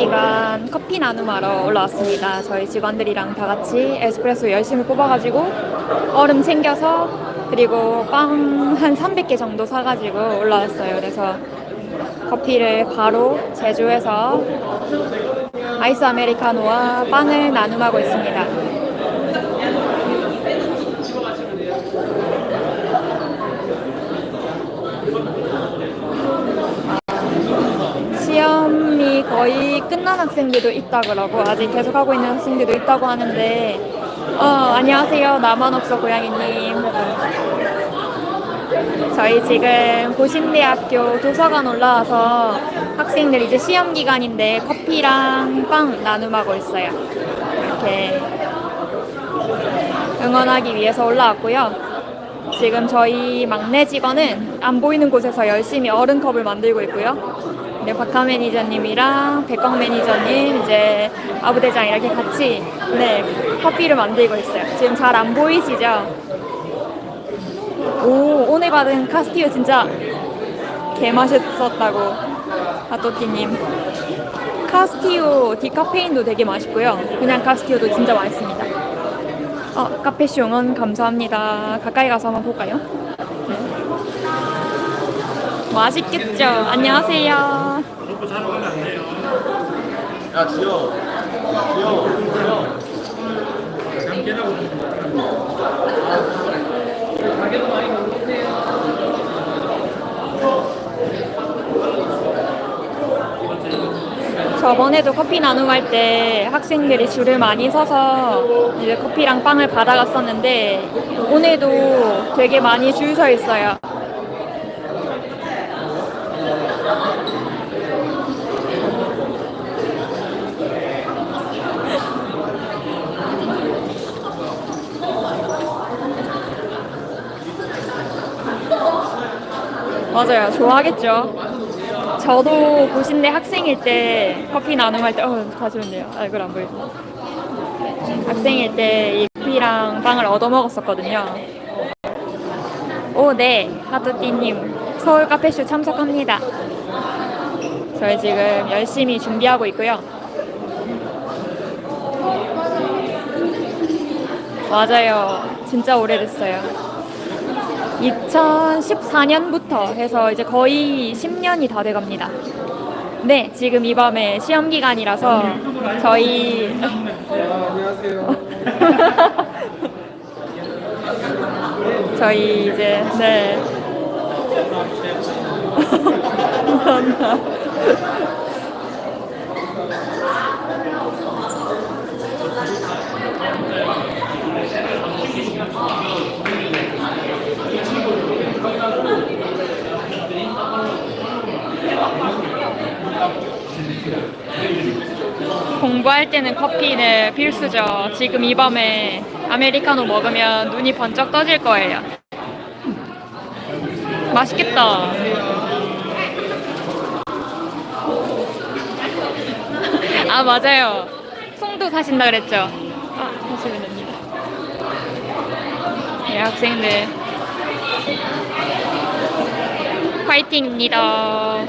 고신대학교 시험 기간 커피 나눔하러 올라왔습니다. 저희 직원들이랑 다 같이 에스프레소 열심히 뽑아가지고 얼음 챙겨서 그리고 빵 한 300개 정도 사가지고 올라왔어요. 그래서 커피를 바로 제조해서 아이스 아메리카노와 빵을 나눔하고 있습니다. 시험이 거의 끝난 학생들도 있다 그러고 아직 계속 하고 있는 학생들도 있다고 하는데 어, 안녕하세요. 나만 없어 고양이님. 저희 지금 고신대학교 도서관 올라와서 학생들 이제 시험 기간인데 커피랑 빵 나눔하고 있어요. 이렇게 응원하기 위해서 올라왔고요. 지금 저희 막내 직원은 안 보이는 곳에서 열심히 얼음컵을 만들고 있고요. 네, 박하 매니저님이랑 백광 매니저님, 이제 아부대장 이렇게 같이 네 커피를 만들고 있어요. 지금 잘 안 보이시죠? 오 오늘 받은 카스티오 진짜 개 맛있었다고 아토끼님. 카스티오 디카페인도 되게 맛있고요. 그냥 카스티오도 진짜 맛있습니다. 어, 카페쇼 응원 감사합니다. 가까이 가서 한번 볼까요? 네. 맛있겠죠? 안녕하세요. 야 지효 지효 지효 저번에도 커피 나눔할 때 학생들이 줄을 많이 서서 이제 커피랑 빵을 받아갔었는데 오늘도 되게 많이 줄 서 있어요. 맞아요. 좋아하겠죠. 저도 고신대 학생일 때 커피 나눔할 때, 어, 가시면돼요. 얼굴 안 보이죠. 학생일 때이 커피랑 빵을 얻어 먹었었거든요. 오, 네. 하뚜띠님, 서울 카페쇼 참석합니다. 저희 지금 열심히 준비하고 있고요. 맞아요. 진짜 오래됐어요. 2014년부터 해서 이제 거의 10년이 다 돼갑니다. 네, 지금 이 밤에 시험 기간이라서 저희 저희 이제 네 감사합니다. 공부할 때는 커피는 필수죠. 지금 이 밤에 아메리카노 먹으면 눈이 번쩍 떠질 거예요. 맛있겠다. 아, 맞아요. 송도 사신다 그랬죠? 아, 사시면 됩니다. 예, 학생들. 화이팅입니다.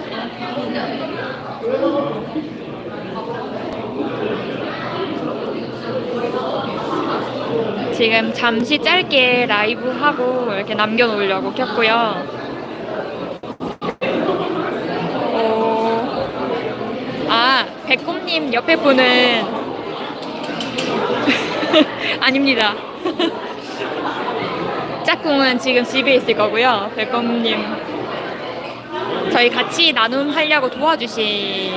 지금 잠시 짧게 라이브 하고 이렇게 남겨놓으려고 켰고요. 어, 아, 백곰님 옆에 분은 아닙니다. 짝꿍은 지금 집에 있을 거고요. 백곰님 저희 같이 나눔하려고 도와주시고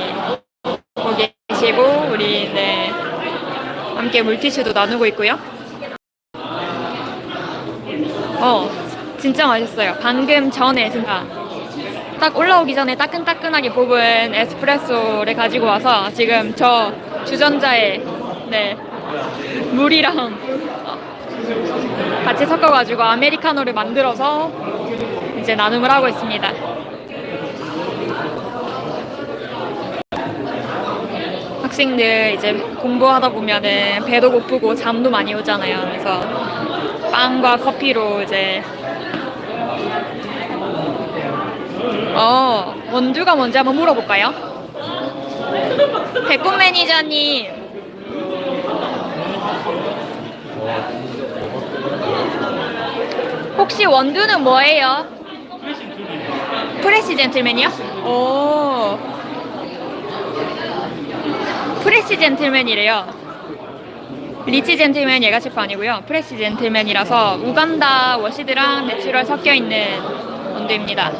계시고 우리 네 함께 물티슈도 나누고 있고요. 어, 진짜 맛있어요. 방금 전에 진짜 딱 올라오기 전에 따끈따끈하게 뽑은 에스프레소를 가지고 와서 지금 저 주전자에 네 물이랑 어, 같이 섞어가지고 아메리카노를 만들어서 이제 나눔을 하고 있습니다. 학생들 이제 공부하다 보면은 배도 고프고 잠도 많이 오잖아요. 그래서 빵과 커피로 이제 어 원두가 뭔지 한번 물어볼까요? 백군 매니저님 혹시 원두는 뭐예요? 프레시 젠틀맨이요? 오 프레시 젠틀맨이래요. 리치 젠틀맨 얘가 셰프 아니고요. 프레시 젠틀맨이라서 우간다 워시드랑 내추럴 섞여 있는 원두입니다.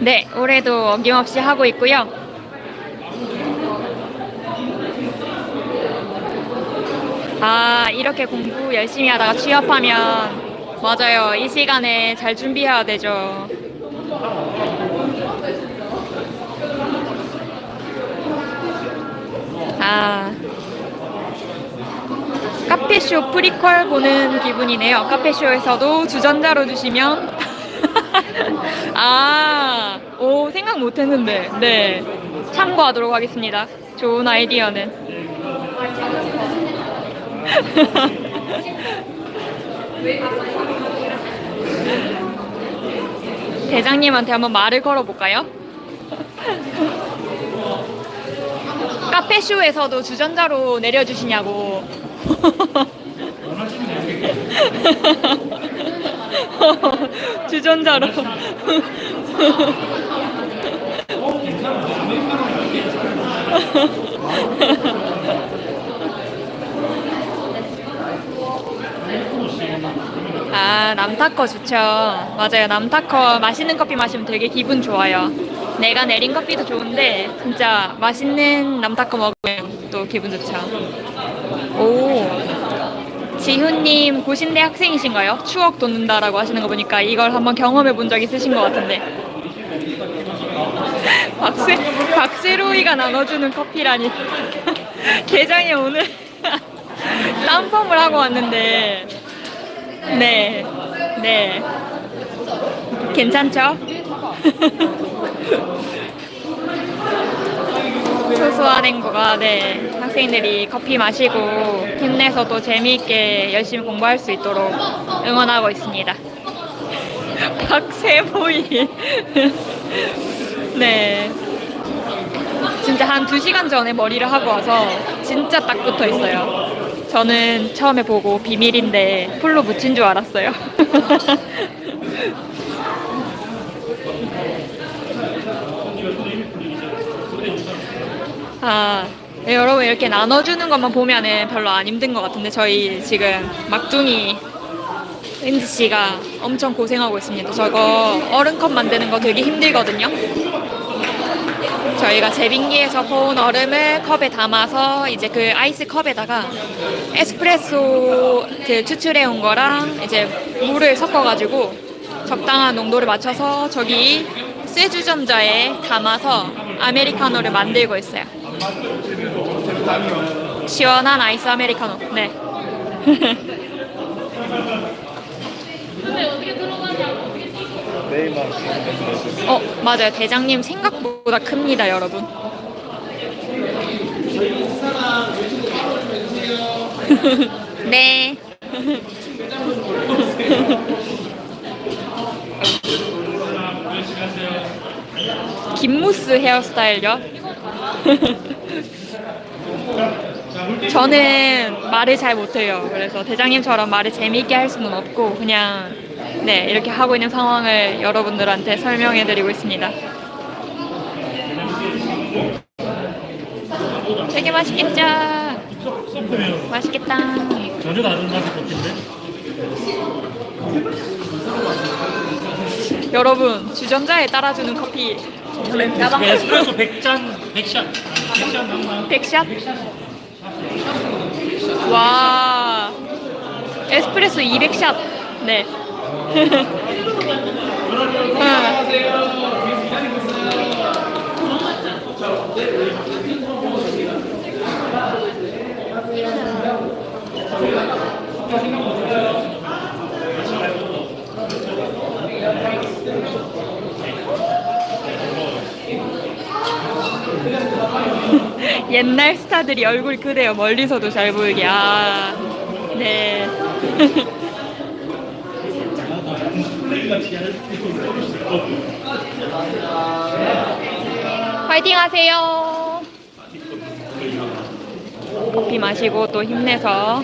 네, 올해도 어김없이 하고 있고요. 아, 이렇게 공부 열심히 하다가 취업하면 맞아요. 이 시간에 잘 준비해야 되죠. 아. 카페쇼 프리퀄 보는 기분이네요. 카페쇼에서도 주전자로 주시면 아, 오 생각 못 했는데 네 참고하도록 하겠습니다. 좋은 아이디어는. 대장님한테 한번 말을 걸어볼까요? 카페쇼에서도 주전자로 내려주시냐고. 주전자로. 아, 남타커 좋죠. 맞아요. 남타커 맛있는 커피 마시면 되게 기분 좋아요. 내가 내린 커피도 좋은데 진짜 맛있는 남타커 먹으면 또 기분 좋죠. 오. 지훈님 고신대 학생이신가요? 추억 돋는다라고 하시는 거 보니까 이걸 한번 경험해 본 적 있으신 것 같은데. 박세 박세로이가 나눠주는 커피라니. 계장이 오늘 땀펌을 하고 왔는데. 네, 네. 괜찮죠? 소소한 행보가 네 학생들이 커피 마시고 힘내서 또 재미있게 열심히 공부할 수 있도록 응원하고 있습니다. 박세보이 네 진짜 한 2시간 전에 머리를 하고 와서 진짜 딱 붙어 있어요. 저는 처음에 보고 비밀인데 풀로 묻힌 줄 알았어요. 아, 네, 여러분 이렇게 나눠주는 것만 보면은 별로 안 힘든 것 같은데 저희 지금 막둥이 은지 씨가 엄청 고생하고 있습니다. 저거 얼음컵 만드는 거 되게 힘들거든요. 저희가 제빙기에서 퍼온 얼음을 컵에 담아서 이제 그 아이스 컵에다가 에스프레소 그 추출해 온 거랑 이제 물을 섞어가지고 적당한 농도를 맞춰서 저기 쇠주전자에 담아서 아메리카노를 만들고 있어요. 시원한 아이스 아메리카노. 네. 내일만 어, 맞아요. 대장님 생각보다 큽니다, 여러분. 네. 김무스 헤어스타일요? 저는 말을 잘 못해요. 그래서 대장님처럼 말을 재미있게 할 수는 없고 그냥 네 이렇게 하고 있는 상황을 여러분들한테 설명해 드리고 있습니다. 되게 맛있겠죠? 맛있겠다. 전혀 다른 맛의 커피인데 여러분 주전자에 따라주는 커피 그 에스프레소 100잔 100샷 100잔 남나 백샷? 와 에스프레소 200샷. 네. 응. 옛날 스타들이 얼굴 그대요 멀리서도 잘 보이게 아 네. 화이팅 하세요. 커피 마시고 또 힘내서.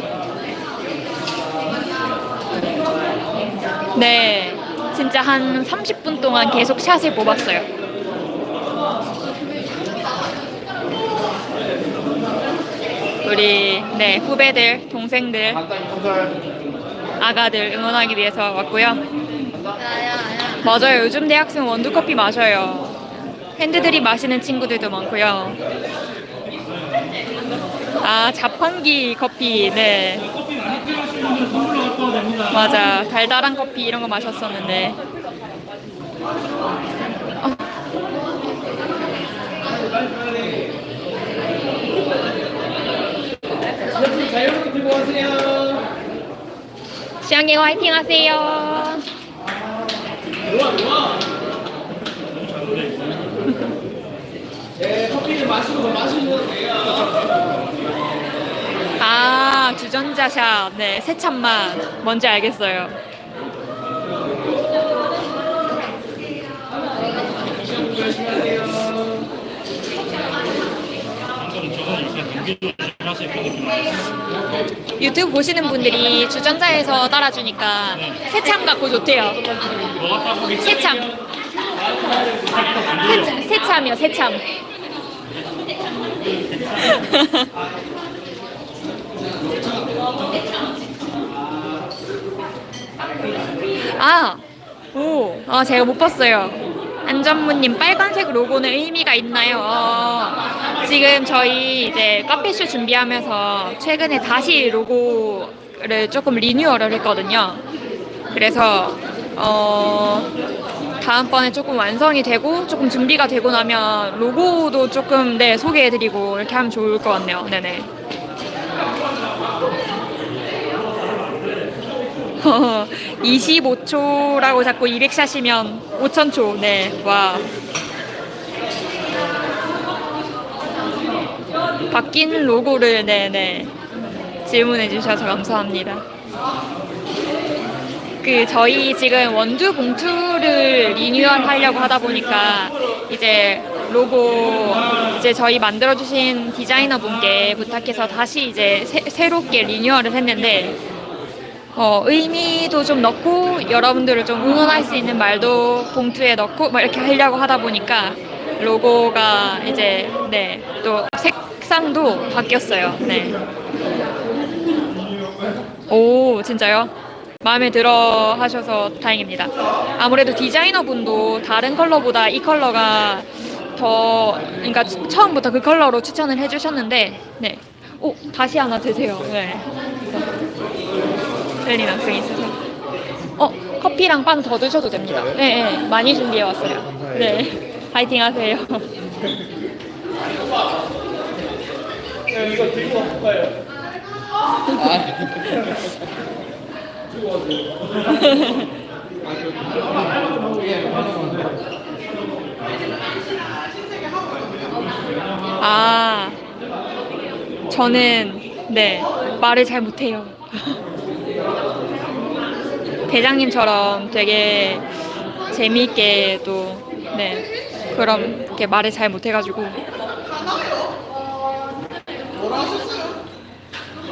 네. 진짜 한 30분 동안 계속 샷을 뽑았어요. 우리 네 후배들, 동생들, 아가들 응원하기 위해서 왔고요. 맞아요. 요즘 대학생 원두커피 마셔요. 핸드들이 마시는 친구들도 많고요. 아 자판기 커피 네. 맞아 달달한 커피 이런 거 마셨었는데 자유롭게 들고 가세요. 시향이 화이팅 하세요. 네, 커피를 마시고 더 마시면 돼요. 아 주전자샷 네 새참맛 뭔지 알겠어요. 저는 요새 경기도 하세요. 유튜브 보시는 분들이 주전자에서 따라주니까 새참 갖고 좋대요. 새참. 새참 새참이요 새참. 아, 오, 아 제가 못 봤어요. 안전무님 빨간색 로고는 의미가 있나요? 어, 지금 저희 이제 카페쇼 준비하면서 최근에 다시 로고를 조금 리뉴얼을 했거든요. 그래서 어, 다음번에 조금 완성이 되고 조금 준비가 되고 나면 로고도 조금 네 소개해드리고 이렇게 하면 좋을 것 같네요. 네네. 25초라고 자꾸 200샷이면 5,000초. 네, 와. 바뀐 로고를 네네 질문해 주셔서 감사합니다. 그 저희 지금 원두 봉투를 리뉴얼 하려고 하다 보니까 이제 로고 이제 저희 만들어 주신 디자이너 분께 부탁해서 다시 이제 새, 새롭게 리뉴얼을 했는데 어, 의미도 좀 넣고 여러분들을 좀 응원할 수 있는 말도 봉투에 넣고 막 이렇게 하려고 하다 보니까 로고가 이제 네 또 색상도 바뀌었어요. 네. 오 진짜요? 마음에 들어 하셔서 다행입니다. 아무래도 디자이너 분도 다른 컬러보다 이 컬러가 더 그러니까 처음부터 그 컬러로 추천을 해주셨는데 네. 오 다시 하나 드세요. 네. 학생이 있어서. 어, 커피랑 빵 더 드셔도 됩니다. 네, 네, 많이 준비해 왔어요. 네, 파이팅 하세요. 이거 들고 갈까요? 아, 저는 네 말을 잘 못해요. 대장님처럼 되게 재미있게 또 네 그럼 이렇게 말을 잘 못해가지고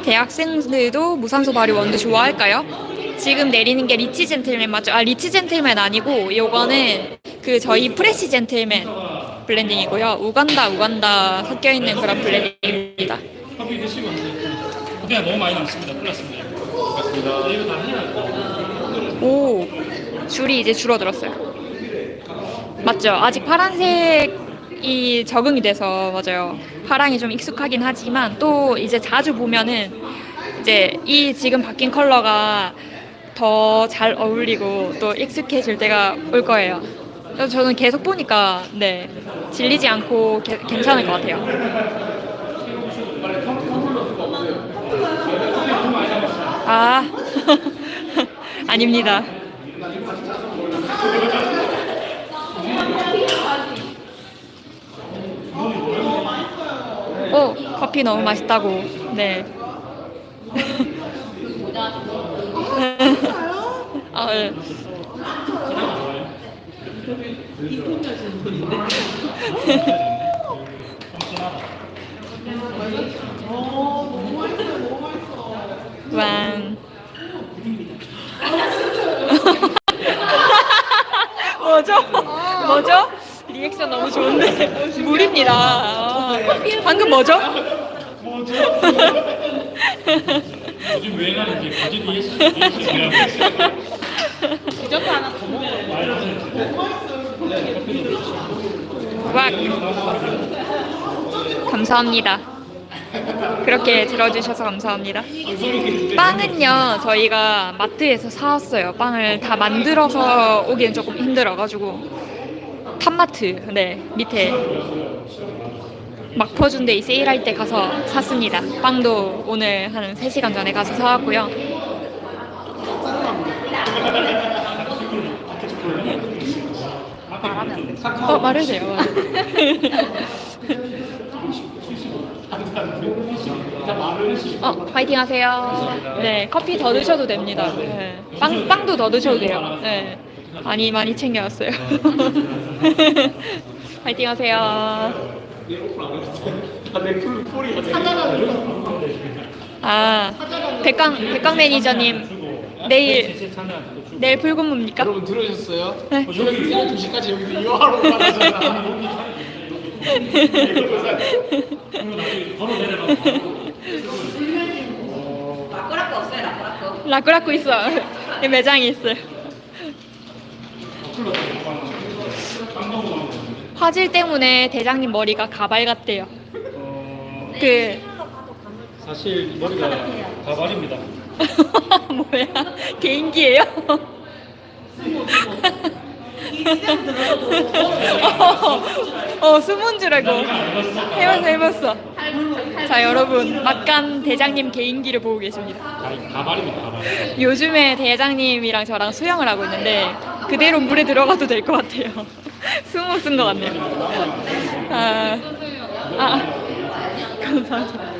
대학생들도 무산소 발효 원두 좋아할까요? 지금 내리는 게 리치 젠틀맨 맞죠? 아 리치 젠틀맨 아니고 요거는 그 저희 프레시 젠틀맨 블렌딩이고요. 우간다 우간다 섞여 있는 그런 블렌딩입니다. 커피 드시고 오세요. 커피가 너무 많이 남습니다. 났습니다. 오 줄이 이제 줄어들었어요. 맞죠? 아직 파란색이 적응이 돼서 맞아요. 파랑이 좀 익숙하긴 하지만 또 이제 자주 보면은 이제 이 지금 바뀐 컬러가 더 잘 어울리고 또 익숙해질 때가 올 거예요. 그래서 저는 계속 보니까 네 질리지 않고 게- 괜찮을 것 같아요. 아, 아닙니다. 오, 커피 너무 맛있다고. 네. 아, 네. 완. 뭐죠? 뭐죠? 리액션 너무 좋은데 물입니다. 아, 방금 뭐죠? 요즘 유행하는 게 거짓 있어요. 디저트 하나 더 먹어요. 와 감사합니다. 그렇게 들어주셔서 감사합니다. 빵은요 저희가 마트에서 사왔어요. 빵을 다 만들어서 오기엔 조금 힘들어가지고 탑마트 네 밑에 막퍼준데이 세일할 때 가서 샀습니다. 빵도 오늘 한 3시간 전에 가서 사왔고요. 어 말해주세요. 어 파이팅 하세요. 네 커피 더 드셔도 됩니다. 네. 빵 빵도 더 드셔도 돼요. 네 많이 많이 챙겨왔어요. 파이팅 하세요. 아 백강 백강 매니저님 내일 내일 불근무입니까? 여러분 들으셨어요? 네. 저녁 2시까지 여기서 이화로 가잖아. 바로 내려가고 라꾸라꾸 없어요, 라꾸라꾸. 라꾸라꾸 있어. 이 매장에 있어요. 화질 때문에 대장님 머리가 가발 같대요. 그 사실 머리가 가발입니다. 뭐야 개인기예요? 어 숨은 줄 알고 해봤어 해봤어. 자 여러분 막간 대장님 개인기를 보고 계십니다. 요즘에 대장님이랑 저랑 수영을 하고 있는데 그대로 물에 들어가도 될 것 같아요. 숨어 쓴 것 같네요. 아, 아, 감사합니다.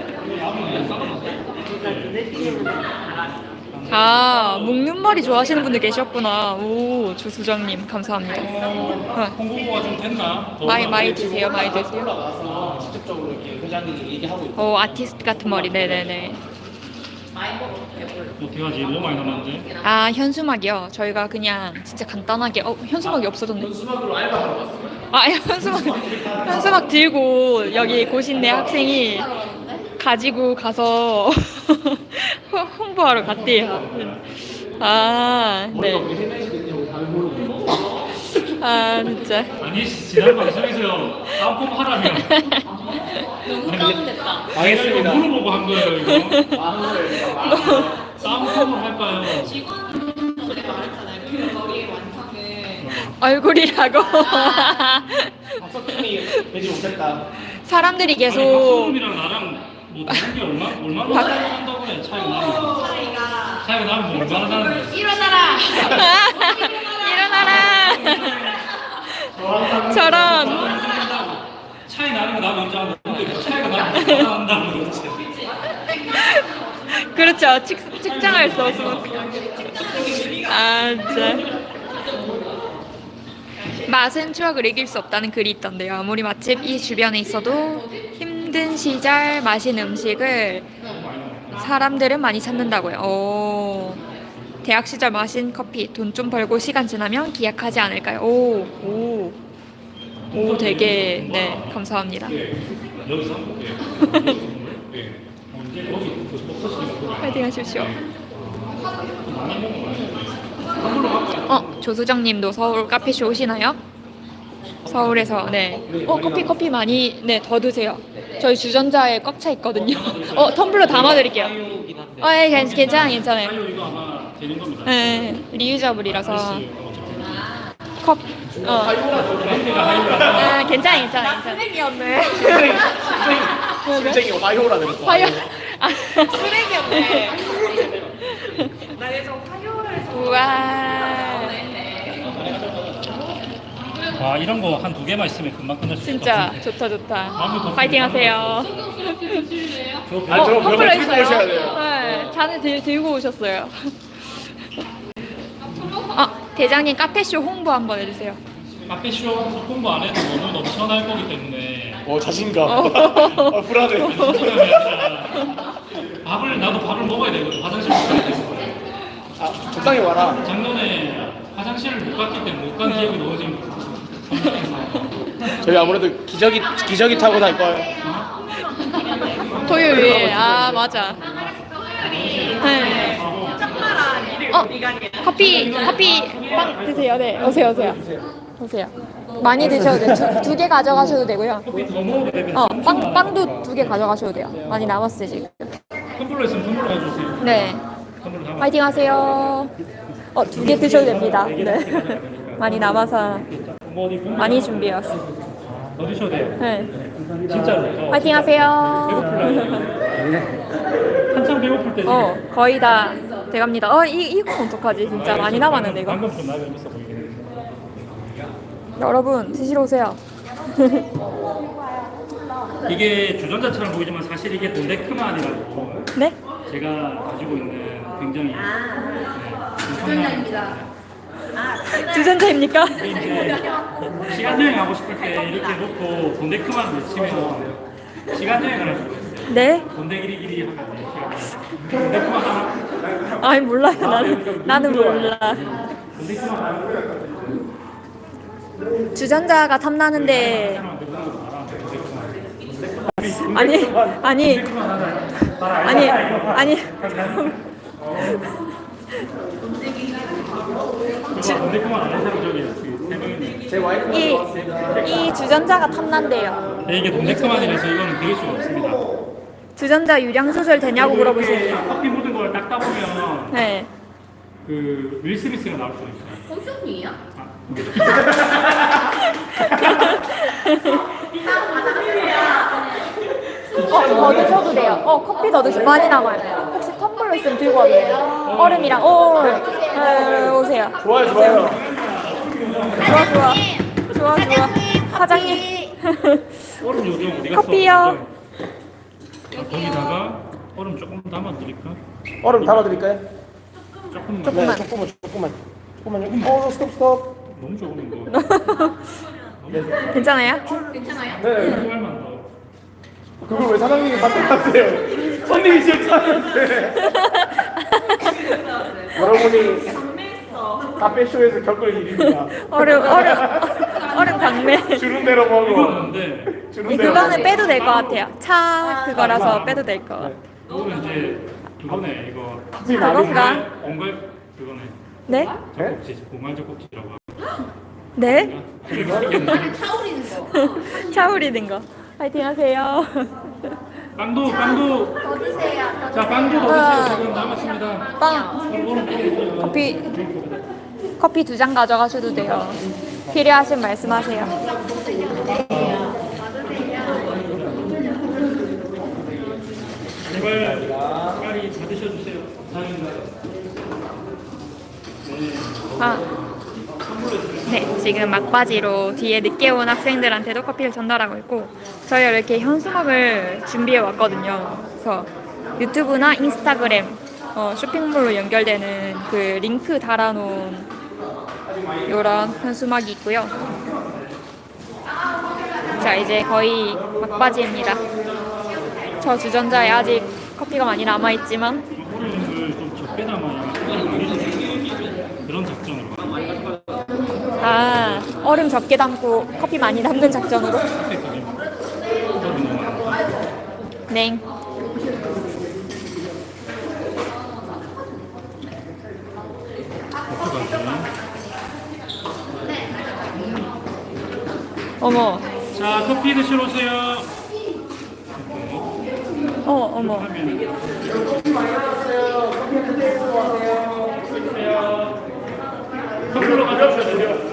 아, 묶는 머리 좋아하시는 분들 계셨구나. 오, 조수정님 감사합니다. 어, 홍보가 좀 됐나? 더 많이 많이 드세요, 많이 드세요. 나가서 직접적으로 이렇게 회장님이 얘기하고 있고. 오, 아티스트 같은 머리, 네네네. 어떻게 하지? 너무 많이 남았는데. 아, 현수막이요. 저희가 그냥 진짜 간단하게, 어, 현수막이 없어졌네. 수박으로 알바하러 왔어요. 아, 현수막, 현수막 들고 여기 고신내 학생이 가지고 가서 홍- 홍보하러 갔대요. 아, 네. 아, 진짜. 아니 지난 방송에서요. 다음 하라며. 너무 다운됐다. 알겠습니다. 이거 물어보고 한 거예요 이거. 싸움을 할까요? 직원분들이 말했잖아요. 그 머리의 완성은 얼굴이라고. 박석준이 되지 못했다. 사람들이 계속 박수범이랑 나랑 뭐 다른 게 얼마 얼마나 박- 한다고 해 차이가 나는 차이가 차이가 나면 뭐 얼마나 나는데? 일어나라. 일어나라. 저런. 차이 나는 거 나도 인정하고 근데 그 차이가 나면 얼마나 난다고 그러지? 그렇죠. 측, 측정할 수 없으면. 아, 진짜. 맛은 추억을 이길 수 없다는 글이 있던데요. 아무리 맛집 이 주변에 있어도 힘 든 시절 맛있는 음식을 사람들은 많이 찾는다고요. 오. 대학 시절 마신 커피 돈 좀 벌고 시간 지나면 기약하지 않을까요? 오, 오. 오, 되게 네 감사합니다. 파이팅 하십시오. 어, 조수정님도 서울 카페쇼 오시나요? 서울에서 네. 어 커피 커피 많이 네 더 드세요. 저희 주전자에 꽉 차 있거든요. 어 텀블러 담아드릴게요. 어, 예, 괜- 괜찮아 괜찮아요. 이거 아마 되는 겁니다. 네, 리유저블이라서 컵. 어. 아, 괜찮아 괜찮아 괜찮아. 쓰레기였네. 수쟁이 화요라 그랬어. 화요. 아, 쓰레기였네. 나 예전 화요일에서 우와. 와 이런 거 한 두 개만 있으면 금방 끝날 수 있을 것 진짜 같은데. 좋다 좋다. 파이팅 하세요. 저 아, 저 어, 벽을 텀블러 들고 있어요. 오셔야 돼요. 네, 잔을 들, 들고 오셨어요. 아, 대장님 카페쇼 홍보 한번 해주세요. 카페쇼 홍보 안 해도 너무 넘쳐날 거기 때문에 어 자신감. 어. 아, 불안해. 밥을 나도 밥을 먹어야 되거든 화장실 못 가야 되거든 아, 적당히 와라. 작년에 화장실을 못 갔기 때문에 못 간 기억이 너무 지금 저희 아무래도 기저귀 기저귀 타고 갈 거예요. 토요일. 아, 맞아. 네. 어, 커피, 커피 빵 드세요. 네, 오세요, 오세요. 오세요. 많이 드셔도 돼요. 두, 두개 가져가셔도 되고요. 커피 더 먹어도 되면 어, 빵, 빵도 두 개 가져가셔도 돼요. 많이 남았어요, 지금. 텀블러 있으면 텀블러 가져오세요 네. 텀블러 담아 파이팅 하세요. 어, 두 개 드셔도 됩니다. 네. 많이 남아서 많이 준비해 왔어요. 더 드셔도 돼요 네. 진짜로 더. 파이팅 하세요. 한참 배고플 때 어, 거의 다 돼갑니다. 어, 이, 이거 어떡하지? 진짜 많이 남았는데, 이거. 방금 좀 나가 있어 보이긴 해 여러분, 드시러 오세요. 이게 주전자처럼 보이지만 사실 이게 돈데크만이라고 네? 제가 가지고 있는 굉장히 네, 주전자입니다. 주전자입니까? 이제 시간 여행 하고 싶을 때 이렇게 놓고 돈데크만 외치면 시간 여행을 할 수가 있어요. 네? 돈데기리기리 하면 돼. 시간 여행. 돈데크만 하나? 아니, 몰라요. 나는, 나는 몰라. 돈데크만 하나? 주전자가 탐나는데, 돈데크만. 아니, 아니. 아니, 아니. 안 저기 세. 제 와이프. 이, 이 주전자가 탐난대요. 네, 이게 돈데크만이라서 이거는 드릴 수가 없습니다. 주전자 유량 조절 되냐고 물어보시네요. 커피 묻은 걸 닦다 보면 네. 그 윌 스미스가 나올 수가 있어요. 홈쇼핑이야? 어, 더 드셔도 돼요. 어, 커피 더 드셔. 많이 남아요. 혹시 텀블러 있으면 들고 와도 얼음이랑, 오, 네, 오세요. 좋아요, 좋아요. 좋아, 좋아. 좋아, 좋아. 사장님. 얼음 요즘 어디 갔어? 커피요. 자, 거기다가 얼음 조금 담아 드릴까? 얼음 담아드릴까요? 조금만. 네, 조금만, 조금만, 조금만요. 어, 스톱, 스톱. 너무 조금인 거. 괜찮아요? 네, 조금만 더. 그걸 왜 사장님이 받아가세요? 손님이 싫다는데. 여러분이 카페쇼에서 겪을 일입니다. 얼음, 얼음, 얼음 강매. 주는 대로 먹어. 이거는데 대로 그거는. 빼도 될 것 같아요. 차 그거라서 빼도 될 것 같아요. 이거는 이제 그거네 이거. 그건가? 공갈 그거네. 네? 젖꼭지 공갈 젖꼭지라고. 네? 차오리는 거. 차우리는 거. 파이팅 하세요. 빵도 빵도. 더 드세요. 자 빵도 넣으세요. 지금 남았습니다. 빵. 얼음 뿌려주세요. 커피, 커피 두 잔 가져가셔도 돼요. 필요하신 말씀하세요. 제발 빨리 받으셔주세요. 감사합니다. 아. 네, 지금 막바지로 뒤에 늦게 온 학생들한테도 커피를 전달하고 있고 저희가 이렇게 현수막을 준비해 왔거든요. 그래서 유튜브나 인스타그램 어, 쇼핑몰로 연결되는 그 링크 달아놓은 이런 현수막이 있고요. 자, 이제 거의 막바지입니다. 저 주전자에 아직 커피가 많이 남아있지만 얼음을 좀 적게 담아야 그런 작전으로. 아 얼음 적게 담고 커피 많이 담는 작전으로 네 어머 자, 커피 드시러 오세요. 어 어머 커피로 가져오세요.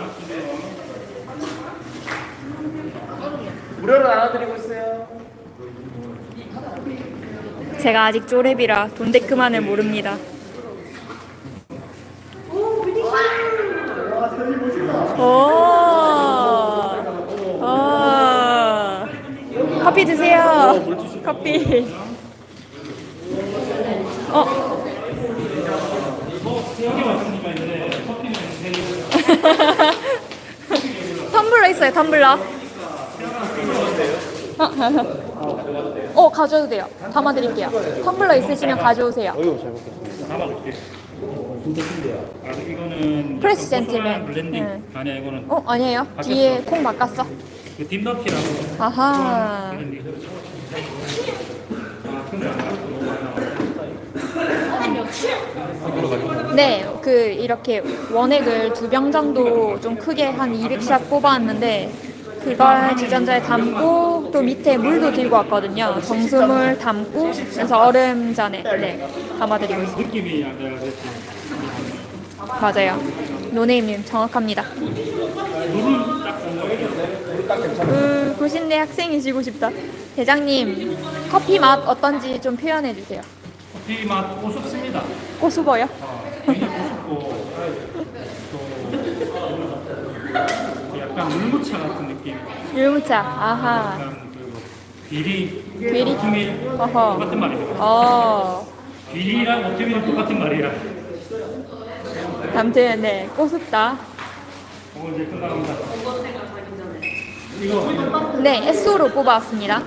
무료로 나눠드리고 있어요. 제가 아직 쪼렙이라 돈데크만을 모릅니다. 오, 오, 커피 드세요. 커피. 어. 텀블러 있어요, 텀블러. 어, 어, 가져도 돼요. 담아드릴게요. 텀블러 있으시면 가져오세요. 담아볼게. 아, 이거는 프레스 약간 고소한 젠틀맨. 블렌딩. 네. 아니야 이거는 어, 아니에요. 뒤에 콩 바꿨어. 그 딥너피라고 아하. 블렌딩. 네, 그 이렇게 원액을 두 병 정도 좀 크게 한 200샷 뽑아왔는데 그걸 지전자에 담고 또 밑에 물도 들고 왔거든요. 정수물 담고 그래서 얼음 잔에 네, 담아드리고 있습니다. 맞아요. 노네임님 정확합니다. 그 구신대 학생이시고 싶다. 대장님 커피 맛 어떤지 좀 표현해 주세요. 커피 맛 고습습니다. 고수버요? 굉장히 고습고 또 약간 물무차 같은 느낌. 율무차. 아하. 약간 그 비리, 비리? 오트밀 어허. 똑같은 말입니다. 어. 비리랑 오트밀은 똑같은 말이라. 아무튼 네 고습다. 오늘 이제 끝나갑니다. 이거 네 SO로 뽑아왔습니다.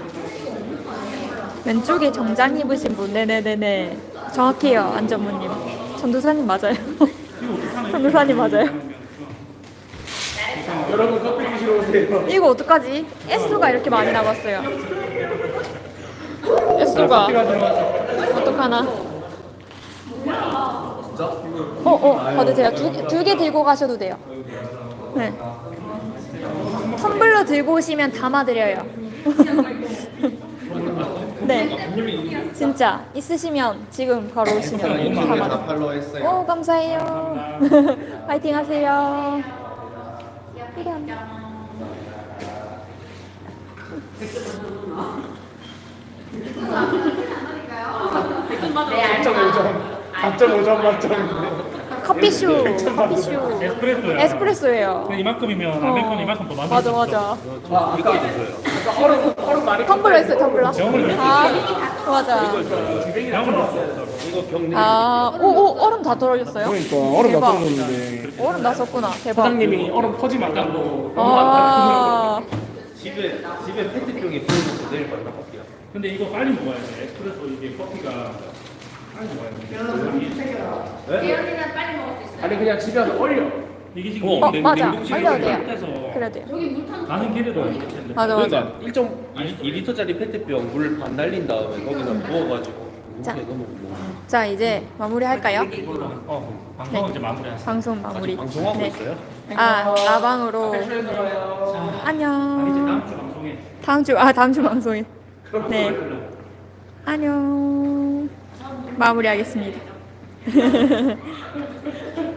왼쪽에 정장 입으신 분. 네네네네. 정확해요 안전무님. 전도사님 맞아요. 전도사님 맞아요. 여러분 커피 드시러 오세요. 이거 어떡하지? S가 이렇게 많이 남았어요. S가 어떡하나? 어, 어, 받으 세요 두개 들고 가셔도 돼요. 네. 텀블러 들고 오시면 담아드려요. 네. 진짜 있으시면 지금 바로 오시면 담아. 팔로 했어요. 오 감사해요. 파이팅 하세요. 이런. 4.5점. 4.5점 만점인데. 커피쇼, 커피쇼. 에스프레소요. 에스프레소예요. 근데 이만큼이면 아메리카노 이만큼 더 많이 맞아 맞아. 얼음 얼음 많이 텀블러 있어요 텀블러. 아 맞아. 병원 아, 오, 오 얼음 다 떨어졌어요? 그러니까 얼음 다 대박. 떨어졌는데 얼음 다 썼구나. 대박. 사장님이 얼음 퍼지 말라고 아, 집에 집에 페트병에 부어놓고 내일 바로 커피야. 근데 이거 빨리 먹어야 돼. 에스프레소 이게 커피가. 예언이는 빨리 먹을 수 있어요. 아니 그냥 집에 와서 얼려 이게 지금 어, 냉- 맞아. 냉동실에 돼요. 해서 그래도 돼요. 여기 물탄 가는 길에도 있을 텐데. 맞아 맞아. 그러니까 1.2리터짜리 페트병 물 반 날린 다음에 거기다 부어가지고 자. 이렇게 넣으면 뭐자 이제 마무리 할까요? 어, 방송 이제 마무리하세요. 방송 마무리. 방송하고 네. 있어요? 아 라방으로 아니, 이제 안녕. 다음 주 방송에 다음 주 아 다음 주 방송에. 네. 안녕. 마무리하겠습니다.